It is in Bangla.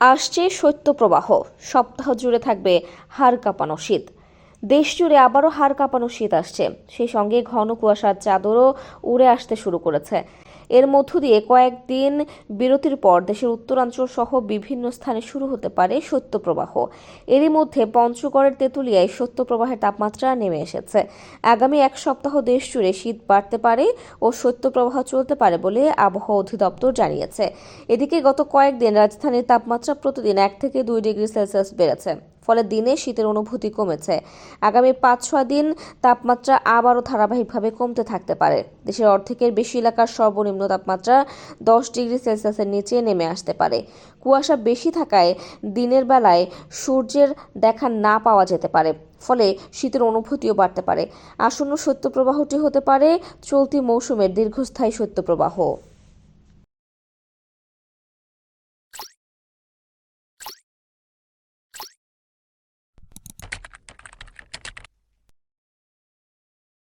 আসছে শৈত্যপ্রবাহ। সপ্তাহ জুড়ে থাকবে হাড় কাঁপানো শীত। দেশ জুড়ে আবারও হাড় কাঁপানো শীত আসছে। সেই সঙ্গে ঘন কুয়াশার চাদরও উড়ে আসতে শুরু করেছে। এর মধ্য দিয়ে কয়েকদিন বিরতির পর দেশের উত্তরাঞ্চল সহ বিভিন্ন স্থানে শুরু হতে পারে শৈত্যপ্রবাহ। এরই মধ্যে পঞ্চগড়ের তেঁতুলিয়ায় শৈত্যপ্রবাহের তাপমাত্রা নেমে এসেছে। আগামী এক সপ্তাহ দেশ জুড়ে শীত বাড়তে পারে ও শৈত্যপ্রবাহ চলতে পারে বলে আবহাওয়া অধিদপ্তর জানিয়েছে। এদিকে গত কয়েকদিন রাজধানীর তাপমাত্রা প্রতিদিন এক থেকে দুই ডিগ্রি সেলসিয়াস বেড়েছে, ফলে দিনে শীতের অনুভূতি কমেছে। আগামী পাঁচ ছয় দিন তাপমাত্রা আবারও ধারাবাহিকভাবে কমতে থাকতে পারে। দেশের অর্ধেকের বেশি এলাকার সর্বনিম্ন তাপমাত্রা দশ ডিগ্রি সেলসিয়াসের নিচে নেমে আসতে পারে। কুয়াশা বেশি থাকায় দিনের বেলায় সূর্যের দেখা না পাওয়া যেতে পারে, ফলে শীতের অনুভূতিও বাড়তে পারে। আসন্ন শৈত্যপ্রবাহটি হতে পারে চলতি মৌসুমের দীর্ঘস্থায়ী শৈত্যপ্রবাহ।